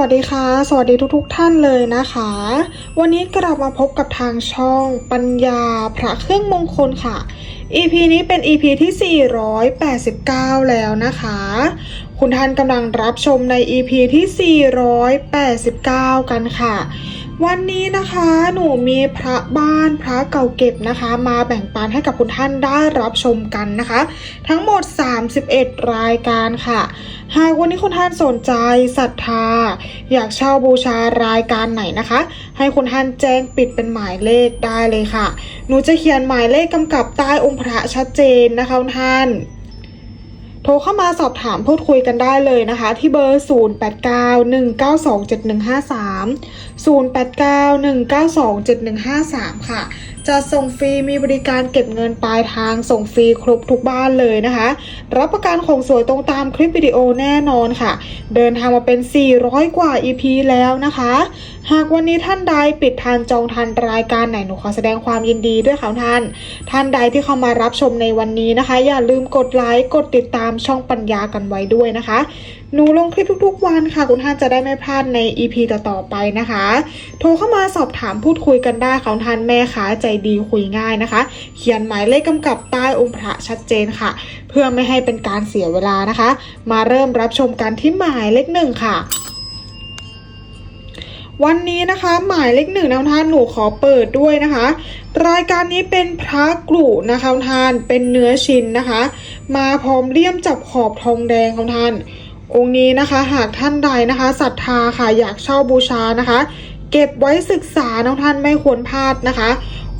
วัสดีค่ะ สวัสดีทุกๆทท่านเลยนะคะ วันนี้กลับมาพบกับทางช่องปัญญาพระเครื่องมงคลค่ะ EP นี้เป็น EP ที่ 489 แล้วนะคะ คุณท่านกำลังรับชมใน EP ที่ 489 กันค่ะ วันนี้นะคะหนูมีพระบ้านพระเก่าเก็บนะคะ มาแบ่งปันให้กับคุณท่านได้รับชมกันนะคะ ทั้งหมด 31 รายการค่ะ หากวันนี้คุณท่านสนใจศรัทธา อยากเช่าบูชารายการไหนนะคะ ให้คุณท่านแจ้งปิดเป็นหมายเลขได้เลยค่ะ หนูจะเขียนหมายเลขกำกับใต้องค์พระชัดเจนนะคะคุณท่านโทรเข้ามาสอบถามพูดคุยกันได้เลยนะคะ ที่เบอร์ 0891927530ค่ะ จะส่งฟรีมีบริการเก็บเงินปลายทางส่งฟรีครบทุกบ้านเลยนะคะ รับประกันของสวยตรงตามคลิปวิดีโอแน่นอนค่ะ เดินทางมาเป็น 400 กว่า EP แล้วนะคะ หากวันนี้ท่านใดปิดทานจองทันรายการไหนหนูขอแสดงความยินดีด้วยค่ะท่าน ท่านใดที่เข้ามารับชมในวันนี้นะคะ อย่าลืมกดไลค์กดติดตามช่องปัญญากันไว้ด้วยนะคะ หนูลงคลิปทุกๆวันค่ะ คุณท่านจะได้ไม่พลาดใน EP ต่อๆไปนะคะ โทรเข้ามาสอบถามพูดคุยกันได้ค่ะท่านแม่ค้าใจดีคุยง่ายนะคะ เขียนหมายเลขกำกับใต้องค์พระชัดเจนค่ะ เพื่อไม่ให้เป็นการเสียเวลานะคะ มาเริ่มรับชมกันที่หมายเลขหนึ่งค่ะวันนี้นะคะหมายเลขหนึ่งนะท่านหนูขอเปิดด้วยนะคะ รายการนี้เป็นพระกรุนะคะท่านเป็นเนื้อชิ้นนะคะ มาพร้อมเลี่ยมจับขอบทองแดงของท่าน องค์นี้นะคะหากท่านใดนะคะศรัทธาค่ะอยากเช่าบูชานะคะ เก็บไว้ศึกษาน้องท่านไม่ควรพลาดนะคะ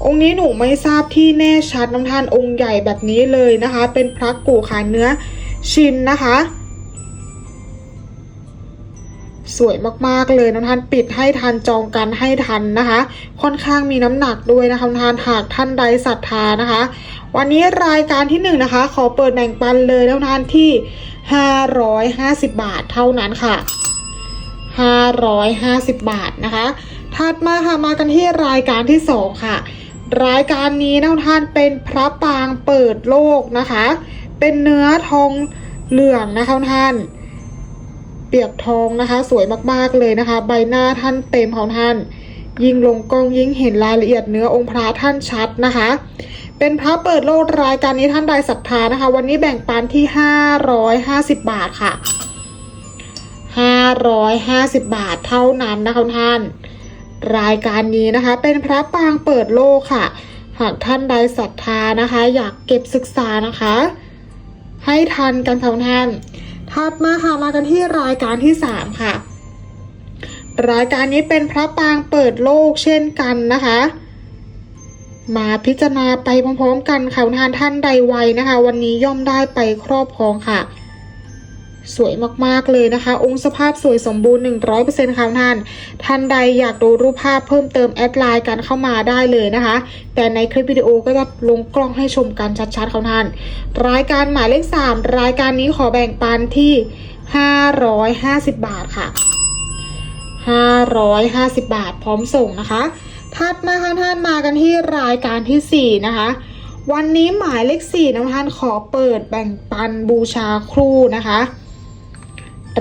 องค์นี้หนูไม่ทราบที่แน่ชัดน้องท่านองค์ใหญ่แบบนี้เลยนะคะ เป็นพระกูขาเนื้อชินนะคะ สวยมากๆเลยน้องท่านปิดให้ทันจองกันให้ทันนะคะ ค่อนข้างมีน้ำหนักด้วยนะคะน้องท่านหากท่านใดศรัทธานะคะ วันนี้รายการที่หนึ่งนะคะ ขอเปิดแบ่งปันเลยน้องท่านที่ 550 บาทเท่านั้นค่ะ 550 บาทนะคะ ถัดมาค่ะมากันที่รายการที่ 2 ค่ะ รายการนี้น้องท่านเป็นพระปางเปิดโลกนะคะ เป็นเนื้อทองเหลืองนะคะท่านเปียกทองนะคะ สวยมากๆเลยนะคะ ใบหน้าท่านเต็มของท่าน ยิ่งลงกล้องยิ่งเห็นรายละเอียดเนื้อองค์พระท่านชัดนะคะ เป็นพระเปิดโลกรายการนี้ท่านใดศรัทธานะคะ วันนี้แบ่งปันที่550บาทค่ะ550บาทเท่านั้นนะคะท่าน รายการนี้นะคะ เป็นพระปางเปิดโลกค่ะ หากท่านใดศรัทธานะคะ อยากเก็บศึกษานะคะ ให้ทันกันค่ะท่านถัดมาค่ะมากันที่รายการที่3ค่ะ รายการนี้เป็นพระปางเปิดโลกเช่นกันนะคะ มาพิจารณาไปพร้อมๆกันค่ะทานท่านใดไวนะคะ วันนี้ย่อมได้ไปครอบครองค่ะ สวยมากๆเลยนะคะ องค์สภาพสวยสมบูรณ์ 100%ค่ะท่าน ท่านใดอยากดูรูปภาพเพิ่มเติมแอดไลน์กันเข้ามาได้เลยนะคะ แต่ในคลิปวิดีโอก็จะลงกล้องให้ชมกันชัดๆค่ะท่าน รายการหมายเลข 3 รายการนี้ขอแบ่งปันที่ 550 บาทค่ะ 550 บาทพร้อมส่งนะคะ ถัดมาค่ะท่านมากันที่รายการทีสี่4 นะคะ วันนี้หมายเลข4นะท่านขอเปิดแบ่งปันบูชาครูนะคะ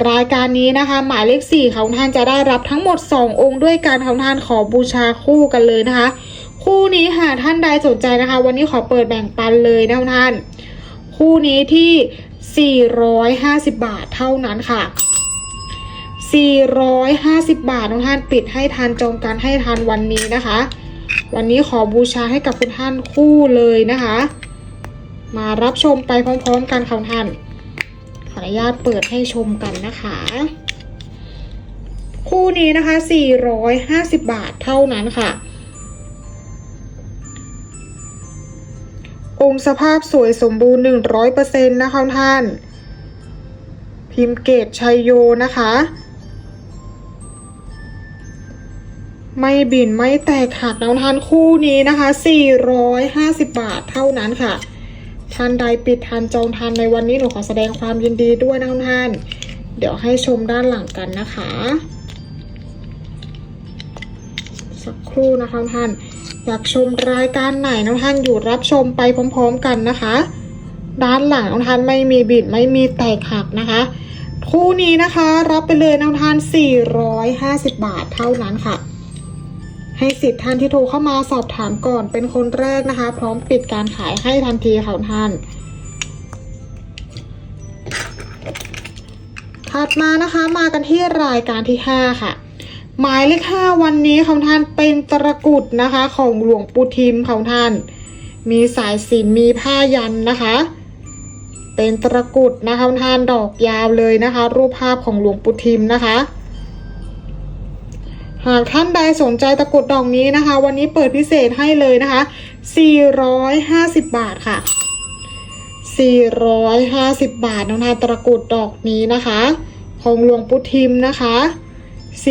รายการนี้นะคะ หมายเลข4ของท่านจะได้รับทั้งหมด 2 องค์ด้วยกันของท่านขอบูชาคู่กันเลยนะคะ คู่นี้หากท่านใดสนใจนะคะ วันนี้ขอเปิดแบ่งปันเลยนะท่าน คู่นี้ที่ 450 บาทเท่านั้นค่ะ 450 บาททุกท่านปิดให้ทันจองกันให้ทันวันนี้นะคะ วันนี้ขอบูชาให้กับคุณท่านคู่เลยนะคะ มารับชมไปพร้อมๆกันค่ะท่าน ขออนุญาตเปิดให้ชมกันนะคะ คู่นี้นะคะ 450 บาทเท่านั้นค่ะ องค์สภาพสวยสมบูรณ์ 100%นะคะท่านพิมพ์เกตชัยโยนะคะ ไม่บินไม่แตกหักน้องทานคู่นี้นะคะ 450 บาทเท่านั้นค่ะท่านใดปิดทันจองทันในวันนี้หนูขอแสดงความยินดีด้วยนะท่าน เดี๋ยวให้ชมด้านหลังกันนะคะ สักครู่นะคะท่าน อยากชมรายการไหนน้องท่านอยู่รับชมไปพร้อมๆกันนะคะ ด้านหลังน้องท่านไม่มีบิดไม่มีแตกหักนะคะ คู่นี้นะคะรับไปเลยน้ำทาน 450 บาทเท่านั้นค่ะ ให้สิทธิ์ท่านที่โทรเข้ามาสอบถามก่อนเป็นคนแรกนะคะ พร้อมปิดการขายให้ทันทีค่ะท่าน ถัดมานะคะมากันที่รายการที่ 5 ค่ะ หมายเลข5วันนี้ของท่านเป็นตะกุดนะคะ ของหลวงปู่ทิมของท่าน มีสายสินมีผ้ายันนะคะ เป็นตะกุดนะคะท่านดอกยาวเลยนะคะ รูปภาพของหลวงปู่ทิมนะคะ หากท่านใดสนใจตะกรุดดอกนี้นะคะ วันนี้เปิดพิเศษให้เลยนะคะ 450 บาทค่ะ 450 บาทน้องนายตะกรุดดอกนี้นะคะของหลวงปู่ทิมนะคะ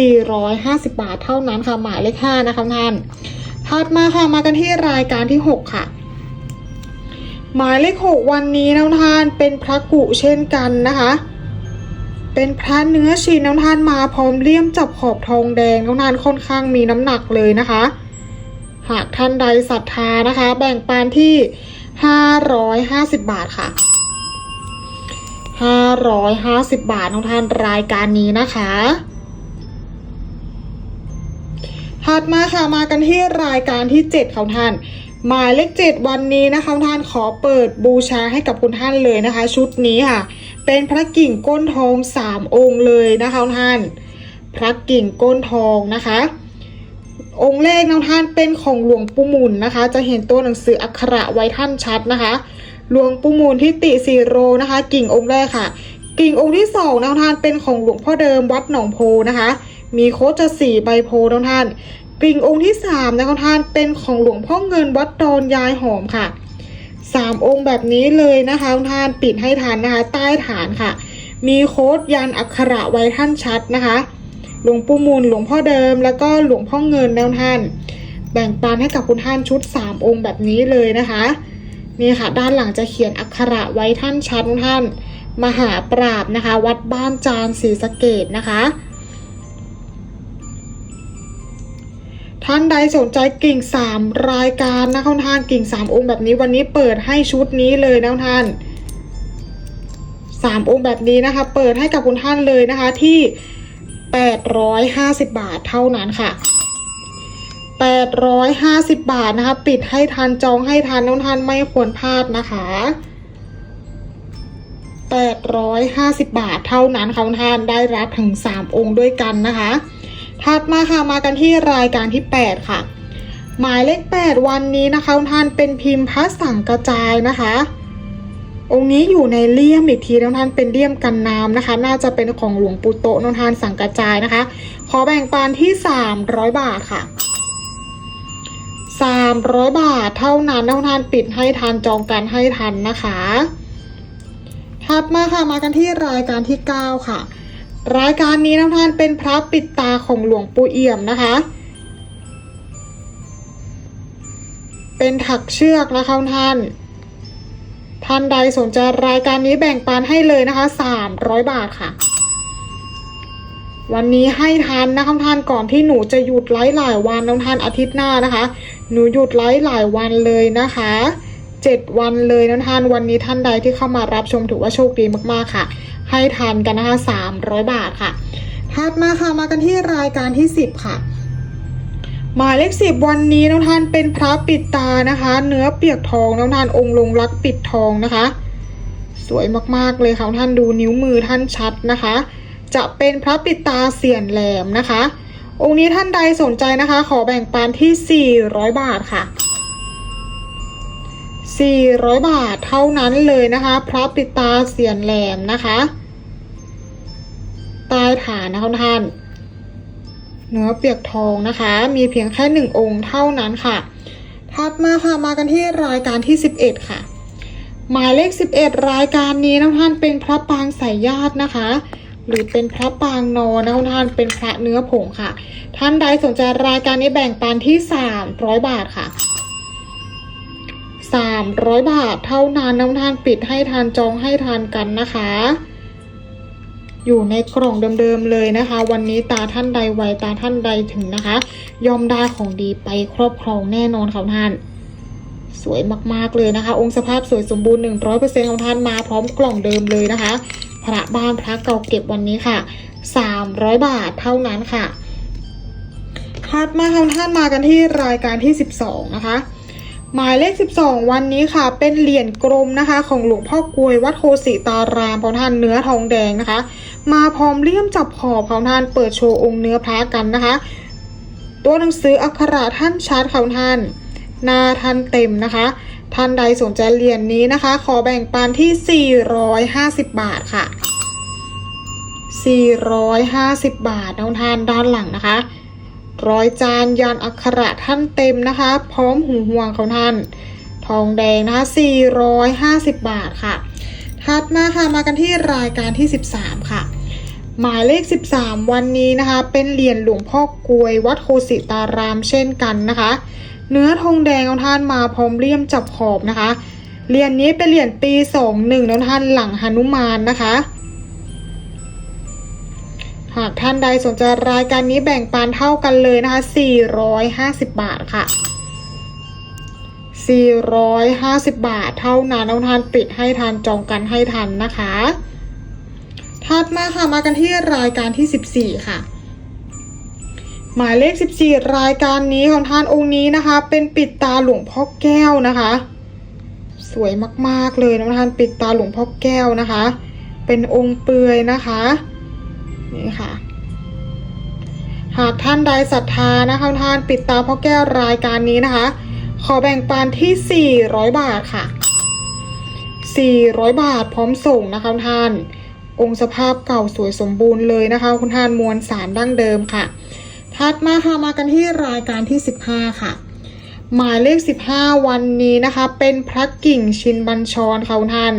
450 บาทเท่านั้นค่ะ หมายเลข5นะคะท่านถัดมาค่ะมากันที่รายการที่ 6 ค่ะ หมายเลข 6 วันนี้น้องทานเป็นพระกุเช่นกันนะคะ เป็นพระเนื้อชีน้ำทานมาพร้อมเลี่ยมจับขอบทองแดงน้ำทานค่อนข้างมีน้ำหนักเลยนะคะ หากท่านใดศรัทธานะคะ แบ่งปันที่ 550 บาทค่ะ 550 บาทน้องท่านรายการนี้นะคะถัดมาค่ะมากันที่รายการที่ 7ของท่าน หมายเลข 7 วันนี้นะคะท่านขอเปิดบูชาให้กับคุณท่านเลยนะคะ ชุดนี้ค่ะ เป็นพระกิ่งก้นทอง3องค์เลยนะคะท่าน พระกิ่งก้นทองนะคะ องค์แรกน้องท่านเป็นของหลวงปู่มุนนะคะ จะเห็นตัวหนังสืออักขระไว้ท่านชัดนะคะหลวงปู่มุนทิติสีโรนะคะ กิ่งองค์แรกค่ะ กิ่งองค์ที่สองน้องท่านเป็นของหลวงพ่อเดิมวัดหนองโพนะคะ มีโคจะสี่ใบโพน้องท่านกิ่งองค์ที่สามนะคะท่านเป็นของหลวงพ่อเงินวัดดอนยายหอมค่ะ สามองค์แบบนี้เลยนะคะท่านปิดให้ทันนะคะ ใต้ฐานค่ะ มีโค้ดยันอักขระไว้ท่านชัดนะคะ หลวงปู่มูลหลวงพ่อเดิม แล้วก็หลวงพ่อเงินแนวท่าน แบ่งปันให้กับคุณท่านชุด 3 องค์แบบนี้เลยนะคะ นี่ค่ะ ด้านหลังจะเขียนอักขระไว้ท่านชัดท่าน มหาปราบนะคะ วัดบ้านจานศรีสะเกดนะคะ ท่านใดสนใจกิ่ง 3 รายการนะคุณท่านกิ่ง 3 องค์แบบนี้วันนี้เปิดให้ชุดนี้เลยนะคุณท่าน3องค์แบบนี้นะคะ เปิดให้กับคุณท่านเลยนะคะที่ 850 บาทเท่านั้นค่ะ 850 บาทนะคะ ปิดให้ทันจองให้ทันน้องทันไม่ควรพลาดนะคะ 850 บาทเท่านั้นค่ะท่านได้รับถึง 3 องค์ด้วยกันนะคะ ถัดมาค่ะมากันที่รายการที่ 8 ค่ะ หมายเลข 8 วันนี้นะคะท่านเป็นพิมพ์พระสังกระจายนะคะ องค์นี้อยู่ในเลี่ยมอีกทีท่านเป็นเลี่ยมกันน้ำนะคะ น่าจะเป็นของหลวงปู่โตนท่านสังกระจายนะคะ ขอแบ่งปันที่ 300 บาทค่ะ300 บาทเท่านั้นท่านปิดให้ทันจองกันให้ทันนะคะถัดมาค่ะมากันที่รายการที่ 9 ค่ะ รายการนี้น้องท่านเป็นพระปิดตาของหลวงปู่เอี่ยมนะคะ เป็นถักเชือกนะคะท่าน ท่านใดสนใจรายการนี้แบ่งปันให้เลยนะคะ300บาทค่ะ วันนี้ให้ทันนะคะท่านก่อนที่หนูจะหยุดไลฟ์หลายวันน้องท่านอาทิตย์หน้านะคะ หนูหยุดไลฟ์หลายวันเลยนะคะเจ็ดวันเลยน้องท่านวันนี้ท่านใดที่เข้ามารับชมถือว่าโชคดีมากๆค่ะ ให้ทันกันนะคะ300 บาทค่ะถัดมาค่ะมากันที่รายการที่ 10 ค่ะ หมายเลขสิบวันนี้น้องท่านเป็นพระปิดตานะคะ เนื้อเปียกทองน้องท่านองค์ลงรักปิดทองนะคะ สวยมากๆเลยค่ะท่านดูนิ้วมือท่านชัดนะคะ จะเป็นพระปิดตาเสียนแหลมนะคะ องค์นี้ท่านใดสนใจนะคะ ขอแบ่งปันที่ 400 บาทค่ะ 400 บาทเท่านั้นเลยนะคะพระปิตาเสียนแหลมนะคะใต้ฐานนะคะท่านเนื้อเปียกทองนะคะ มีเพียงแค่หนึ่งองค์เท่านั้นค่ะถัดมาค่ะมากันที่รายการที่ 11 ค่ะ หมายเลข 11 รายการนี้นะท่านเป็นพระปางสายญาตินะคะ หรือเป็นพระปางนอนนะท่านเป็นพระเนื้อผงค่ะ ท่านใดสนใจรายการนี้แบ่งปันที่ 300 บาทค่ะ 300 บาทเท่านั้นน้องท่านปิดให้ทานจองให้ทานกันนะคะ อยู่ในกล่องเดิมๆเลยนะคะ วันนี้ตาท่านใดไวตาท่านใดถึงนะคะ ยอมได้ของดีไปครอบครองแน่นอนค่ะท่านสวยมากๆเลยนะคะ องค์สภาพสวยสมบูรณ์100%ของท่านมาพร้อมกล่องเดิมเลยนะคะ พระบ้านพระเก่าเก็บวันนี้ค่ะ 300 บาทเท่านั้นค่ะถัดมาค่ะท่านมากันที่รายการที่ 12 นะคะ หมายเลข 12 วันนี้ค่ะ เป็นเหรียญกลมนะคะ ของหลวงพ่อกลวยวัดโคสิตารามของท่านเนื้อทองแดงนะคะ มาพร้อมเลี่ยมจับขอบของท่านเปิดโชว์องค์เนื้อพระกันนะคะ ตัวหนังสืออักขระท่านชัดของท่านหน้าท่านเต็มนะคะ ท่านใดสนใจเหรียญนนี้นะคะ ขอแบ่งปันที่ 450 บาทค่ะ 450 บาทน้องทานด้านหลังนะคะ ร้อยจานยันอักขระท่านเต็มนะคะ พร้อมหูห่วงของท่าน ทองแดงนะคะ450 บาทค่ะ ถัดมาค่ะมากันที่รายการที่ 13 ค่ะ หมายเลข 13 วันนี้นะคะ เป็นเหรียญหลวงพ่อกลวย วัดโคสิตารามเช่นกันนะคะ เนื้อทองแดงของท่านมาพร้อมเลี่ยมจับขอบนะคะเหรียญนี้เป็นเหรียญปี 21น้องท่านหลังหนุมานนะคะ หากท่านใดสนใจรายการนี้แบ่งปันเท่ากันเลยนะคะ 450 บาทค่ะ 450 บาทเท่านั้นน้องทานปิดให้ทันจองกันให้ทันนะคะ ถัดมาค่ะมากันที่รายการที่ 14 ค่ะ หมายเลข 14 รายการนี้ของท่านองค์นี้นะคะ เป็นปิดตาหลวงพ่อแก้วนะคะ สวยมากๆเลยน้องท่านปิดตาหลวงพ่อแก้วนะคะ เป็นองค์เปลือยนะคะ นี่ค่ะ หากท่านใดศรัทธานะคะท่านปิดตาพ่อแก้วรายการนี้นะคะ ขอแบ่งปันที่ 400 บาทค่ะ 400 บาทพร้อมส่งนะคะท่าน องค์สภาพเก่าสวยสมบูรณ์เลยนะคะ คุณท่านมวลสารดั้งเดิมค่ะ ถัดมาค่ะมากันที่รายการที่ 15 ค่ะหมายเลข 15 วันนี้นะคะ เป็นพระกิ่งชินบัญชรค่ะคุณท่าน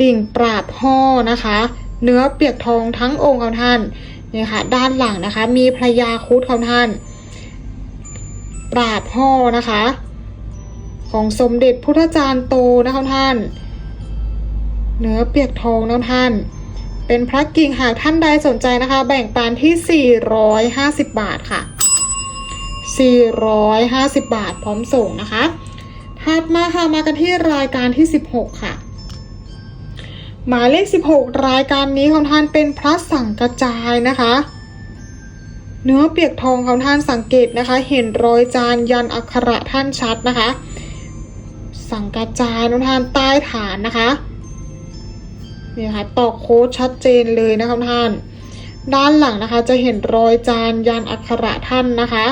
ดิ่งปราบห่อนะคะ เนื้อเปียกทองทั้งองค์ของท่านนี่ค่ะ ด้านหลังนะคะ มีพระยาคุดของท่าน ปราบห่อนะคะ ของสมเด็จพุทธจารย์โตนะคะท่าน เนื้อเปียกทองนะท่าน เป็นพระกิ่งหากท่านใดสนใจนะคะ แบ่งปันที่ 450 บาทค่ะ 450 บาทพร้อมส่งนะคะถัดมาค่ะมากันที่รายการที่ 16 ค่ะ หมายเลข 16 รายการนี้ของท่านเป็นพระสังกระจายนะคะ เนื้อเปียกทองของท่านสังเกตนะคะ เห็นรอยจานยันอักขระท่านชัดนะคะ สังกระจายน้องท่านใต้ฐานนะคะนี่ค่ะตอกโค้ดชัดเจนเลยนะคะท่าน ด้านหลังนะคะจะเห็นรอยจานยันอักขระท่านนะคะ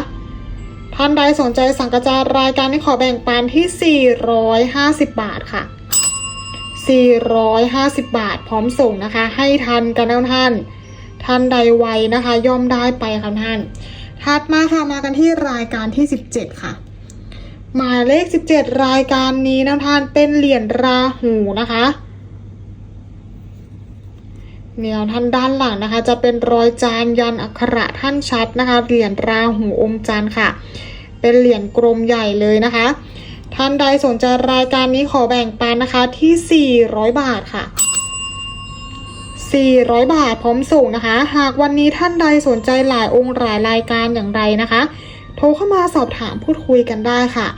ท่านใดสนใจสังกระจายรายการนี้ขอแบ่งปันที่ 450 บาทค่ะ 450 บาท พร้อมส่งนะคะ ให้ทันกันนะท่าน ท่านใดไวนะคะ ย่อมได้ไปค่ะท่านถัดมาค่ะมากันที่รายการที่ 17 ค่ะ หมายเลข 17 รายการนี้นะท่านเป็นเหรียญราหูนะคะเนี่ยท่านด้านหลังนะคะ จะเป็นรอยจานยันอักขระท่านชัดนะคะเหรียญราหูอมจันค่ะ เป็นเหรียญกลมใหญ่เลยนะคะ ท่านใดสนใจรายการนี้ขอแบ่งปันนะคะที่ 400 บาทค่ะ 400 บาทพร้อมส่งนะคะ หากวันนี้ท่านใดสนใจหลายองค์หลายรายการอย่างไรนะคะ โทรเข้ามาสอบถามพูดคุยกันได้ค่ะ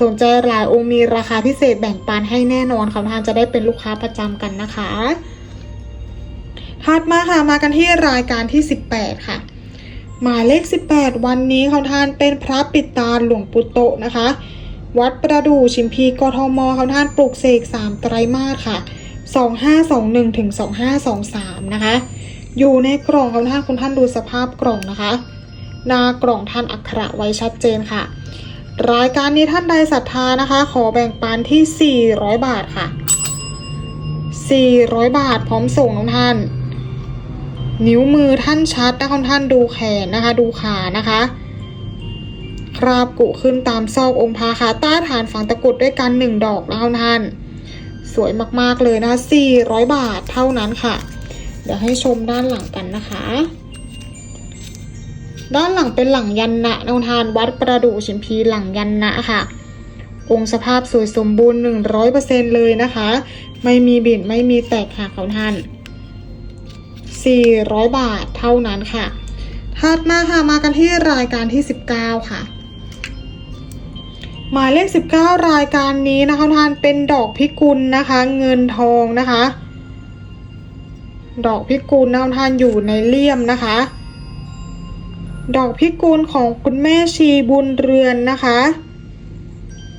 สนใจหลายองค์มีราคาพิเศษแบ่งปันให้แน่นอนค่ะท่านจะได้เป็นลูกค้าประจำกันนะคะถัดมาค่ะมากันที่รายการที่ 18 ค่ะ หมายเลข 18 วันนี้เขาท่านเป็นพระปิดตาหลวงปู่โตนะคะ วัดประดู่ชิมพีกทมเขาท่านปลูกเสก3ไตรมาสค่ะ 2521ถึง2523 นะคะ อยู่ในกล่องของท่านคุณท่านดูสภาพกล่องนะคะ หน้ากล่องท่านอักขระไว้ชัดเจนค่ะ รายการนี้ท่านใดศรัทธานะคะ ขอแบ่งปันที่ 400 บาทค่ะ 400 บาทพร้อมส่งน้องท่าน นิ้วมือท่านชัดนะคะท่านดูแขนนะคะ ดูขานะคะ ราบกุขึ้นตามซอกองค์พระค่ะต้ฐานฝังตะกุดด้วยกันหนึ่งดอกนะคะท่านสวยมากๆเลยนะ400 บาทเท่านั้นค่ะ เดี๋ยวให้ชมด้านหลังกันนะคะ ด้านหลังเป็นหลังยันนะนองทานวัดประดูชิมพีหลังยันนะค่ะ องค์สภาพสวยสมบูรณ์ 100%เลยนะคะ ไม่มีบิดไม่มีแตกค่ะเขาท่าน 400 บาทเท่านั้นค่ะถัดมาค่ะมากันที่รายการที่ 19 ค่ะ หมายเลข 19 รายการนี้นะคะท่านเป็นดอกพิกุลนะคะ เงินทองนะคะ ดอกพิกุลนะคะท่านอยู่ในเลี่ยมนะคะ ดอกพิกุลของคุณแม่ชีบุญเรือนนะคะ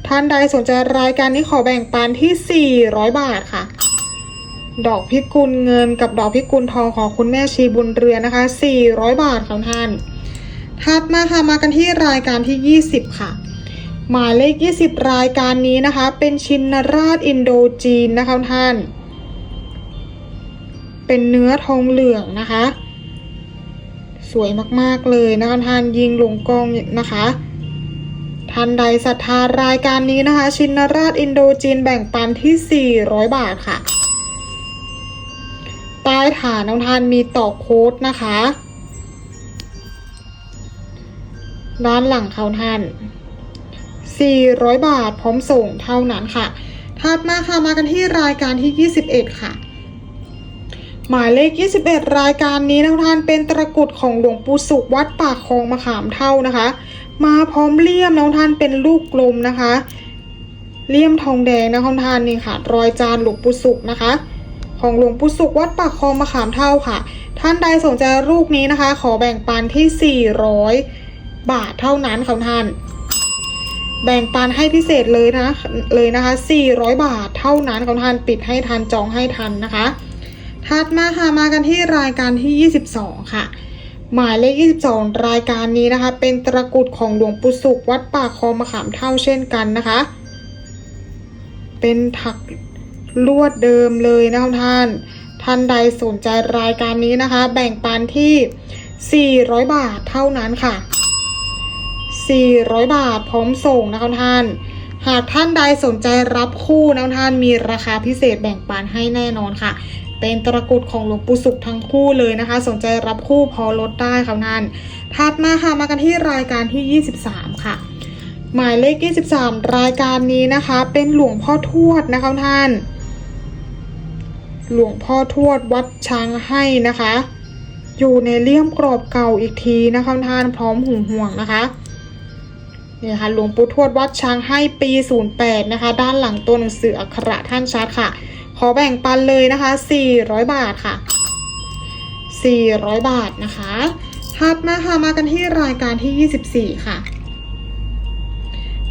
ท่านใดสนใจรายการนี้ขอแบ่งปันที่ 400 บาทค่ะ ดอกพิกุลเงินกับดอกพิกุลทองของคุณแม่ชีบุญเรือนนะคะ 400 บาทค่ะท่านถัดมาค่ะมากันที่รายการที่ 20 ค่ะ หมายเลข 20 รายการนี้นะคะ เป็นชินราชอินโดจีนนะคะท่าน เป็นเนื้อทองเหลืองนะคะ สวยมากๆเลยนะคะท่านยิงลงกล้องนะคะท่านใดศรัทธารายการนี้นะคะ ชินราชอินโดจีนแบ่งปันที่ 400 บาทค่ะ ใต้ฐานน้องท่านมีต่อโค้ดนะคะ ด้านหลังเขาท่าน 400 บาท พร้อมส่งเท่านั้นค่ะ ถัดมาค่ะมากันที่รายการที่ 21 ค่ะ หมายเลข 21 รายการนี้นะท่านเป็นตะกรุดของหลวงปู่สุวัดปากคลองมะขามเท่านะคะ มาพร้อมเลี่ยมน้องท่านเป็นลูกกลมนะคะ เลี่ยมทองแดงนะท่านนี่ค่ะ รอยจานหลวงปู่สุขนะคะของหลวงปู่สุขวัดปากคลองมะขามเท่าค่ะ ท่านใดสนใจลูกนี้นะคะ ขอแบ่งปันที่ 400 บาทเท่านั้นค่ะท่าน แบ่งปันให้พิเศษเลยนะเลยนะคะ 400 บาทเท่านั้นค่ะท่านปิดให้ทันจองให้ทันนะคะ ถัดมาค่ะมากันที่รายการที่ 22 ค่ะ หมายเลข 22 รายการนี้นะคะ เป็นตะกรุดของหลวงปู่สุขวัดป่าคอมะขามเท่าเช่นกันนะคะ เป็นถักลวดเดิมเลยนะคะท่าน ท่านใดสนใจรายการนี้นะคะ แบ่งปันที่ 400 บาทเท่านั้นค่ะ 400 บาทพร้อมส่งนะคะท่าน หากท่านใดสนใจรับคู่นะท่านมีราคาพิเศษแบ่งปันให้แน่นอนค่ะ เป็นตะกุดของหลวงปู่สุขทั้งคู่เลยนะคะ สนใจรับคู่พอลดได้ค่ะท่านถัดมาค่ะมากันที่รายการที่ 23 ค่ะ หมายเลข 23 รายการนี้นะคะ เป็นหลวงพ่อทวดนะคะท่าน หลวงพ่อทวดวัดช้างให้นะคะอยู่ในเลี่ยมกรอบเก่าอีกทีนะคะท่านพร้อมหูห่วงนะคะ นี่ค่ะหลวงปู่ทวดวัดช้างให้ปี 08 นะคะ ด้านหลังตัวหนังสืออักขระท่านชัดค่ะ ขอแบ่งปันเลยนะคะ 400 บาทค่ะ 400 บาทนะคะถัดมาค่ะมากันที่รายการที่ 24 ค่ะ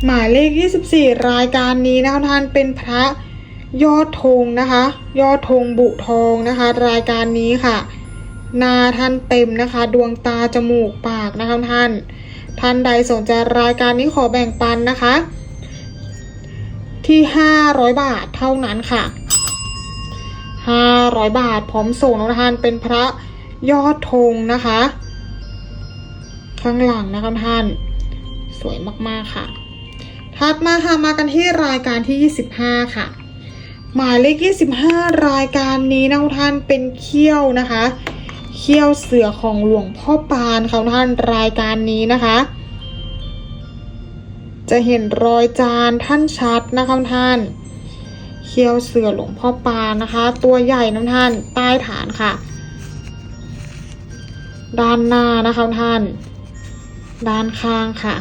หมายเลข 24 รายการนี้นะคะท่านเป็นพระยอดธงนะคะ ยอดธงบุทองนะคะ รายการนี้ค่ะหน้าท่านเต็มนะคะ ดวงตาจมูกปากนะคะท่าน ท่านใดสนใจรายการนี้ขอแบ่งปันนะคะ ที่ 500 บาทเท่านั้นค่ะ 500 บาทพร้อมส่งนะท่านเป็นพระยอดธงนะคะ ข้างหลังนะคะท่าน สวยมากๆค่ะ ถัดมาค่ะมากันที่รายการที่ 25 ค่ะ หมายเลข 25 รายการนี้นะท่านเป็นเขี้ยวนะคะ เขี้ยวเสือของหลวงพ่อปานค่ะท่านรายการนี้นะคะ จะเห็นรอยจานท่านชัดนะคะท่าน เขี้ยวเสือหลวงพ่อปานนะคะ ตัวใหญ่น้ำท่านใต้ฐานค่ะ ด้านหน้านะคะท่าน ด้านข้างค่ะ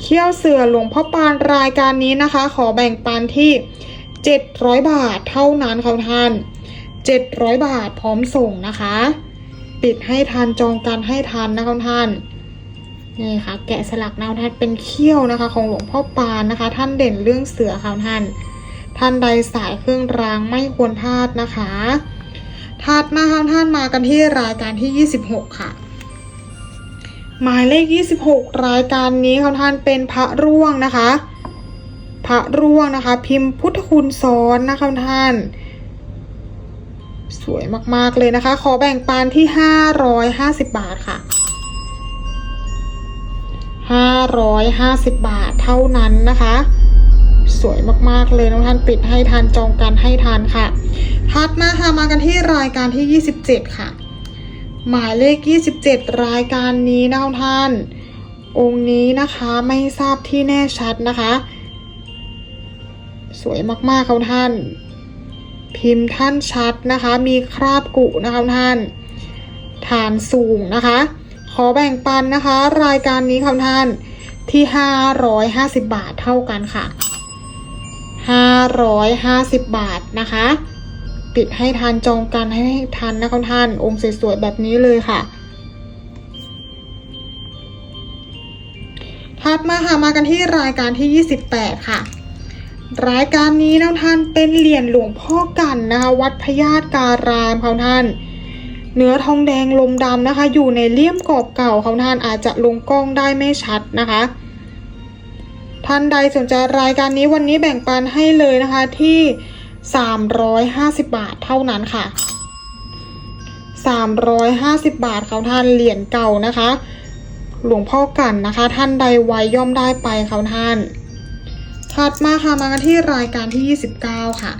เขี้ยวเสือหลวงพ่อปานรายการนี้นะคะ ขอแบ่งปันที่ 700 บาทเท่านั้นค่ะท่าน 700 บาทพร้อมส่งนะคะ ปิดให้ทันจองกันให้ทันนะคะท่านนี่ค่ะ แกะสลักนาวทัดเป็นเขี้ยวนะคะ ของหลวงพ่อปานนะคะ ท่านเด่นเรื่องเสือค่ะท่าน ท่านใดสายเครื่องรางไม่ควรพลาดนะคะถัดมาค่ะท่านมากันที่รายการที่ 26 ค่ะ หมายเลข 26 รายการนี้ค่ะท่านเป็นพระร่วงนะคะ พระร่วงนะคะ พิมพ์พุทธคุณซ้อนนะคะท่าน สวยมากๆเลยนะคะ ขอแบ่งปันที่550บาทค่ะ550บาทเท่านั้นนะคะสวยมากๆเลยน้องท่านปิดให้ทันจองกันให้ทันค่ะถัดมาค่ะมากันที่รายการที่ 27 ค่ะ หมายเลข 27 รายการนี้นะท่าน องค์นี้นะคะไม่ทราบที่แน่ชัดนะคะ สวยมากๆค่ะท่าน พิมพ์ท่านชัดนะคะ มีคราบกุนะคะท่าน ฐานสูงนะคะ ขอแบ่งปันนะคะ รายการนี้ค่ะท่านที่ 550 บาทเท่ากันค่ะ 550 บาทนะคะ ปิดให้ทันจองกันให้ทันนะคะท่าน องค์สวยๆแบบนี้เลยค่ะถัดมาค่ะมากันที่รายการที่ 28 ค่ะ รายการนี้นะท่านเป็นเหรียญหลวงพ่อกันนะคะวัดพญาตการามค่ะท่าน เนื้อทองแดงลมดำนะคะ อยู่ในเลี่ยมกรอบเก่าค่ะท่านอาจจะลงกล้องได้ไม่ชัดนะคะ ท่านใดสนใจรายการนี้วันนี้แบ่งปันให้เลยนะคะที่ 350 บาทเท่านั้นค่ะ 350 บาทเขาท่านเหรียญเก่านะคะ หลวงพ่อกันนะคะ ท่านใดไว้ย่อมได้ไปเขาท่าน ถัดมาค่ะมากันที่รายการที่ 29 ค่ะ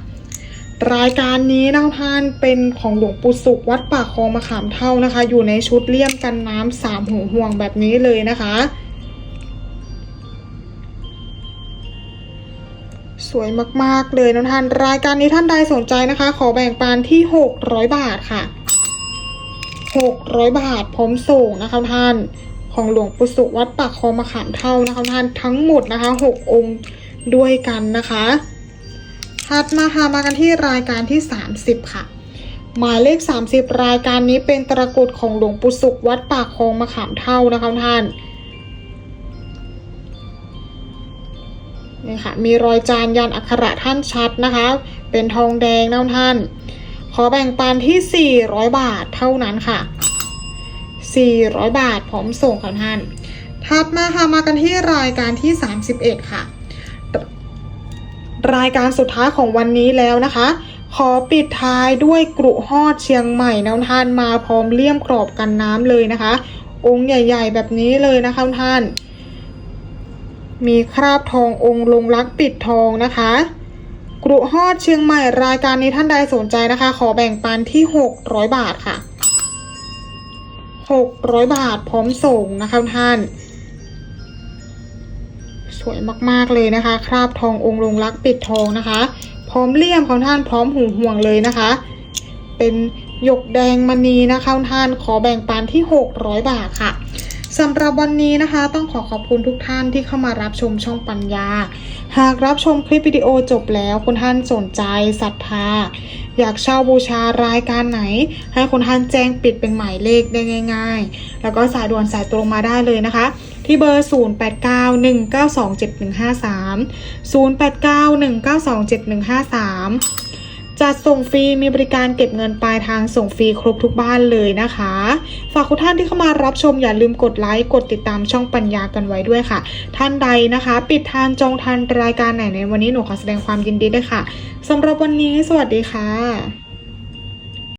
รายการนี้นะท่านเป็นของหลวงปู่สุขวัดปากคลองมะขามเท่านะคะ อยู่ในชุดเลี่ยมกันน้ำสามหูห่วงแบบนี้เลยนะคะ สวยมากๆเลยนะท่าน รายการนี้ท่านใดสนใจนะคะ ขอแบ่งปันที่ 600 บาทค่ะ600 บาทพร้อมส่งนะคะท่าน ของหลวงปู่สุวัดปากคลองมะขามเท่านะคะท่านทั้งหมดนะคะ 6 องค์ ด้วยกันนะคะถัดมาค่ะมากันที่รายการที่ 30 ค่ะ หมายเลข 30 รายการนี้เป็นตระกรุดของหลวงปู่สุขวัดปากคลองมะขามเท่านะคะท่านนี่ค่ะมีรอยจานยันอักขระท่านชัดนะคะ เป็นทองแดงนะท่าน ขอแบ่งปันที่ 400 บาทเท่านั้นค่ะ 400 บาทพร้อมส่งค่ะท่านถัดมาค่ะมากันที่รายการที่ 31 ค่ะ รายการสุดท้ายของวันนี้แล้วนะคะ ขอปิดท้ายด้วยกรุฮอดเชียงใหม่นะท่านมาพร้อมเลี่ยมกรอบกันน้ำเลยนะคะ องค์ใหญ่ ๆ แบบนี้เลยนะคะท่าน มีคราบทององค์ลงรักปิดทองนะคะกรุฮอดเชียงใหม่รายการนี้ท่านใดสนใจนะคะ ขอแบ่งปันที่ 600 บาทค่ะ 600 บาทพร้อมส่งนะคะท่าน สวยมากๆเลยนะคะ คราบทององค์ลงรักปิดทองนะคะ พร้อมเลี่ยมของท่านพร้อมหูห่วงเลยนะคะ เป็นหยกแดงมณีนะคะท่านขอแบ่งปันที่ 600 บาทค่ะสำหรับวันนี้นะคะ ต้องขอขอบคุณทุกท่านที่เข้ามารับชมช่องปัญญา หากรับชมคลิปวิดีโอจบแล้วคุณท่านสนใจศรัทธา อยากเช่าบูชารายการไหน ให้คุณท่านแจ้งปิดเป็นหมายเลขได้ง่าย ๆ แล้วก็สายด่วนสายตรงมาได้เลยนะคะ ที่เบอร์ 0891927153 0891927153 จัดส่งฟรีมีบริการเก็บเงินปลายทางส่งฟรีครบทุกบ้านเลยนะคะ ฝากคุณท่านที่เข้ามารับชมอย่าลืมกดไลค์กดติดตามช่องปัญญากันไว้ด้วยค่ะ ท่านใดนะคะ ปิดทานจองทันรายการไหนในวันนี้หนูขอแสดงความยินดีด้วยค่ะสำหรับวันนี้ สวัสดีค่ะ